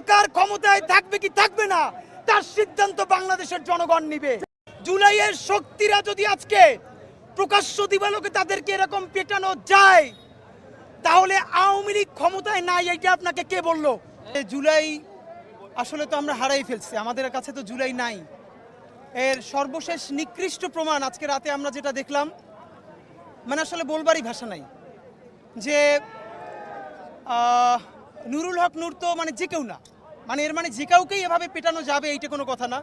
সরকার ক্ষমতায় থাকবে কি থাকবে না, তার সিদ্ধান্ত বাংলাদেশের জনগণ নিবে। জুলাইয়ের শক্তিরা যদি আজকে প্রকাশ্য দিবালোকে তাদেরকে এরকম পেটানো যায়, তাহলে আওয়ামী লীগ ক্ষমতায় নাই এটা আপনাকে কে বলল? জুলাই আসলে তো আমরা হারাই ফেলছি, আমাদের কাছে তো জুলাই নাই। এর সর্বশেষ নিকৃষ্ট প্রমাণ আজকে রাতে আমরা যেটা দেখলাম মানে আসলে বলবারই ভাষা নাই, যে নুরুল হক নূর তো মানে যে কেউ না। মানে এর মানে যে কাউকেই এভাবে পেটানো যাবে, এইটা কোনো কথা না।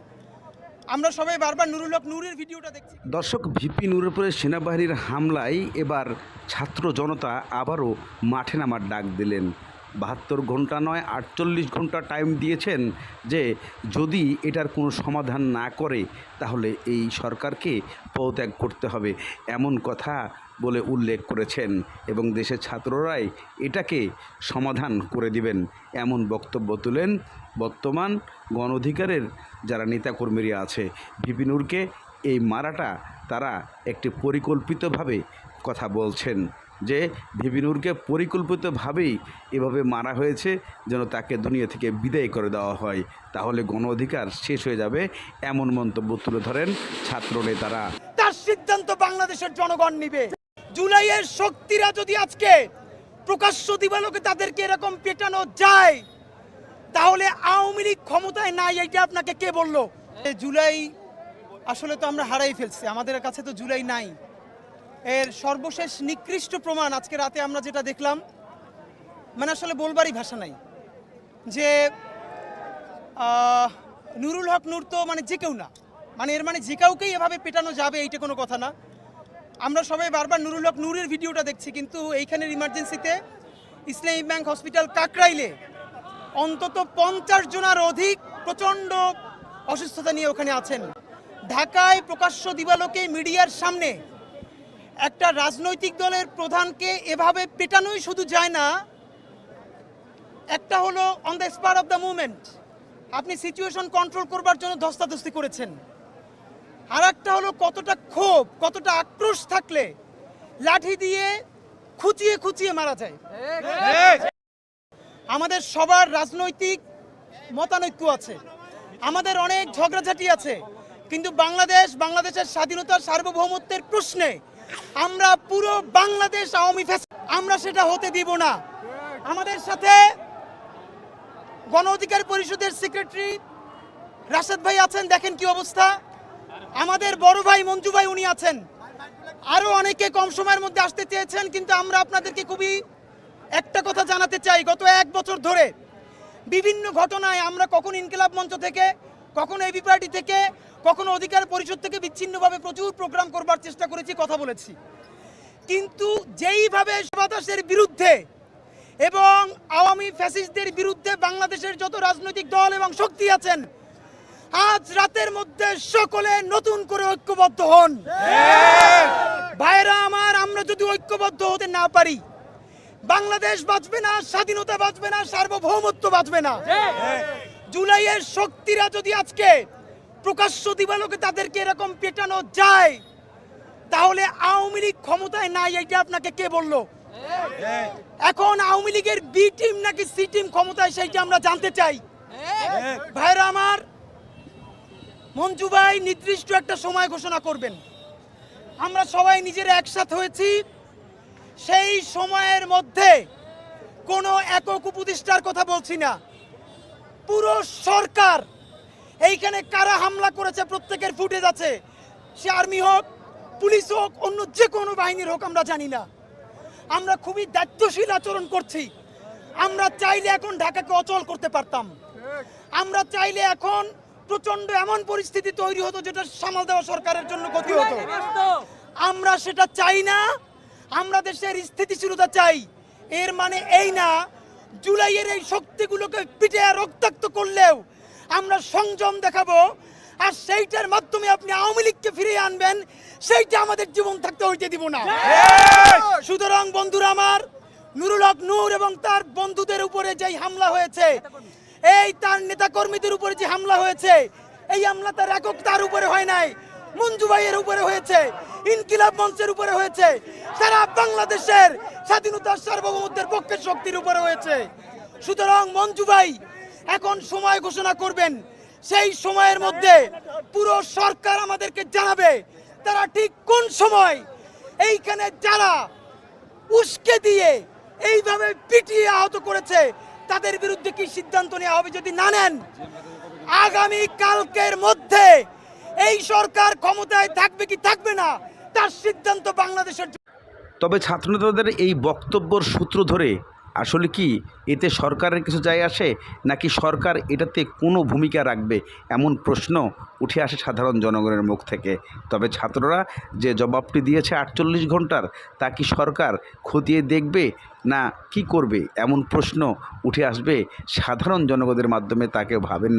আমরা সবাই বারবার নুরুল হক নূরের ভিডিওটা দেখছি। দর্শক, ভিপি নুরুপুরের সেনাবাহিনীর হামলায় এবার ছাত্র জনতা আবারও মাঠে নামার ডাক দিলেন। বাহাত্তর ঘণ্টা নয়, আটচল্লিশ ঘণ্টা টাইম দিয়েছেন যে যদি এটার কোনো সমাধান না করে, তাহলে এই সরকারকে পদত্যাগ করতে হবে। এমন কথা বলে উল্লেখ করেছেন এবং দেশের ছাত্ররাই এটাকে সমাধান করে দিবেন এমন বক্তব্য তুলেন বর্তমান গণ অধিকারের যারা নেতাকর্মীরা আছে। বিপিনুরকে এই মারাটা তারা একটি পরিকল্পিতভাবে কথা বলছেন যে ভিবিনুরকে পরিকল্পিতভাবেই এভাবে মারা হয়েছে যেন তাকে দুনিয়া থেকে বিদায় করে দেওয়া হয়। তাহলে গণ অধিকার শেষ হয়ে যাবে এমন মন্তব্য তুলে ধরেন ছাত্র নেতারা তার সিদ্ধান্ত বাংলাদেশের জনগণ নিবে। জুলাইয়ের শক্তিরা যদি আজকে প্রকাশ্য দিবালোকে তাদেরকে এরকম পেটানো যায়, তাহলে আওয়ামী লীগ ক্ষমতায় নাই এটা আপনাকে কে বলল? জুলাই আসলে তো আমরা হারাই ফেলছি, আমাদের কাছে তো জুলাই নাই। এর সর্বশেষ নিকৃষ্ট প্রমাণ আজকে রাতে আমরা যেটা দেখলাম মানে আসলে বলবারই ভাষা নাই, যে নুরুল হক নূর তো মানে যে কেউ না মানে এর মানে যে কাউকেই এভাবে পেটানো যাবে, এইটা কোনো কথা না। আমরা সবাই বারবার নুরুল হক নূরের ভিডিওটা দেখছি, কিন্তু এইখানের ইমার্জেন্সিতে ইসলামী ব্যাংক হসপিটাল কাকরাইলে অন্তত পঞ্চাশ জনের অধিক প্রচণ্ড অসুস্থতা নিয়ে ওখানে আছেন। ঢাকায় প্রকাশ্য দিবালোকে মিডিয়ার সামনে একটা রাজনৈতিক দলের প্রধানকে এভাবে পেটানোই শুধু যায় না, একটা হলো on the spur of the movement আপনি সিচুয়েশন কন্ট্রোল করবার জন্য ধস্তাধস্তি করেছেন। আর একটা হলো কতটা ক্ষোভ, কতটা আক্রোশ থাকলে লাঠি দিয়ে খুঁচিয়ে খুঁচিয়ে মারা যায়। আমাদের সবার রাজনৈতিক মতানৈক্য আছে, আমাদের অনেক ঝগড়াঝাটি আছে, কিন্তু বাংলাদেশ, বাংলাদেশের স্বাধীনতার সার্বভৌমত্বের প্রশ্নে আমরা পুরো বাংলাদেশ আওয়ামী আমরা সেটা হতে দিব না। আমাদের সাথে গণ অধিকার পরিষদের সেক্রেটারি রাশেদ ভাই আছেন, দেখেন কি অবস্থা। আমাদের বড় ভাই মঞ্জু ভাই উনি আছেন। আরও অনেকে কম সময়ের মধ্যে আসতে চেয়েছেন, কিন্তু আমরা আপনাদেরকে খুবই একটা কথা জানাতে চাই। গত এক বছর ধরে বিভিন্ন ঘটনায় আমরা কখন ইনকিলাব মঞ্চ থেকে, কখনো এবি পার্টি থেকে, কখনো অধিকার পরিষদ থেকে বিচ্ছিন্নভাবে প্রচুর প্রোগ্রাম করবার চেষ্টা করেছি, কথা বলেছি। কিন্তু যেইভাবে বাতাসের বিরুদ্ধে এবং আওয়ামী ফ্যাসিস্টদের বিরুদ্ধে বাংলাদেশের যত রাজনৈতিক দল এবং শক্তি আছেন, আজ রাতের মধ্যে সকলে নতুন করে ঐক্যবদ্ধ হন। ভাইরা আমার, আমরা যদি ঐক্যবদ্ধ হতে না পারি, বাংলাদেশ বাঁচবে না, স্বাধীনতা বাঁচবে না, সার্বভৌমত্ব বাঁচবে না। জুলাইয়ের শক্তিরা যদি আজকে প্রকাশ্য দিবালোকে তাদেরকে এরকম পেটানো যায়, তাহলে আওয়ামী লীগ ক্ষমতায় নাই এটা আপনাকে কে বলল? এখন আওয়ামী লীগের বি টিম নাকি সি টিম ক্ষমতায়, সেইটা আমরা জানতে চাই। ভাইরা আমার মঞ্জু ভাই নির্দিষ্ট একটা সময় ঘোষণা করবেন। আমরা সবাই নিজেরা একসাথে হয়েছি। সেই সময়ের মধ্যে কোনো একক উপদেষ্টার কথা বলছি না। পুরো সরকার এইখানে কারা হামলা করেছে প্রত্যেকের ফুটেজ আছে। সে আর্মি হোক, পুলিশ হোক, অন্য যে কোনো বাহিনীর হোক, আমরা জানি না। আমরা খুবই দায়িত্বশীল আচরণ করছি। আমরা চাইলে এখন ঢাকাকে অচল করতে পারতাম। আমরা চাইলে এখন প্রচণ্ড এমন পরিস্থিতি তৈরি হতো যেটা সামাল দেওয়া সরকারের জন্য ক্ষতি হতো। আমরা সেটা চাই না আমরা দেশের স্থিতিশীলতা চাই। এর মানে এই না জুলাইয়ের এই শক্তিগুলোকে পিঠে রক্তাক্ত করলেও আমরা সংযম দেখাবো আর সেইটার মাধ্যমে আপনি আওয়ামী লীগকে ফিরিয়ে আনবেন সেইটা আমাদের জীবন থাকতে হইতে দিব না। সুতরাং বন্ধুরা আমার নুরুল হক নূর এবং তার বন্ধুদের উপরে যেই হামলা হয়েছে এই তার নেতা কর্মীদের উপরে যে হামলা হয়েছে, এই হামলা তার একক তার উপরে হয় নাই, মঞ্জু ভাইয়ের উপরে হয়েছে, ইনকিলাব মঞ্চের উপরে হয়েছে, সারা বাংলাদেশের স্বাধীনতার সার্বভৌমত্বের পক্ষের শক্তির উপরে হয়েছে। সুতরাং মঞ্জু ভাই, এখন সময় ঘোষণা করবেন, সেই সময়ের মধ্যে পুরো সরকার আমাদেরকে জানাবে, তারা ঠিক কোন সময় এইখানে যারা উস্কে দিয়ে এইভাবে পিটিয়ে আহত করেছে তাদের বিরুদ্ধে কি সিদ্ধান্ত নেওয়া হবে যদি না নেন? আগামী কালকের মধ্যে এই সরকার ক্ষমতায় থাকবে কি থাকবে না, তার সিদ্ধান্ত বাংলাদেশের তবে ছাত্রনেতাদের এই বক্তব্যর সূত্র ধরে আসলে কি এতে সরকারের কিছু যায় আসে? নাকি সরকার এটাতে কোনো ভূমিকা রাখবে? এমন প্রশ্ন উঠে আসে সাধারণ জনগণের মুখ থেকে। তবে ছাত্ররা যে জবাবটি দিয়েছে আটচল্লিশ ঘণ্টার তা কি সরকার খতিয়ে দেখবে না কি করবে? এমন প্রশ্ন উঠে আসবে সাধারণ জনগণের মাধ্যমে তাকে ভাবেন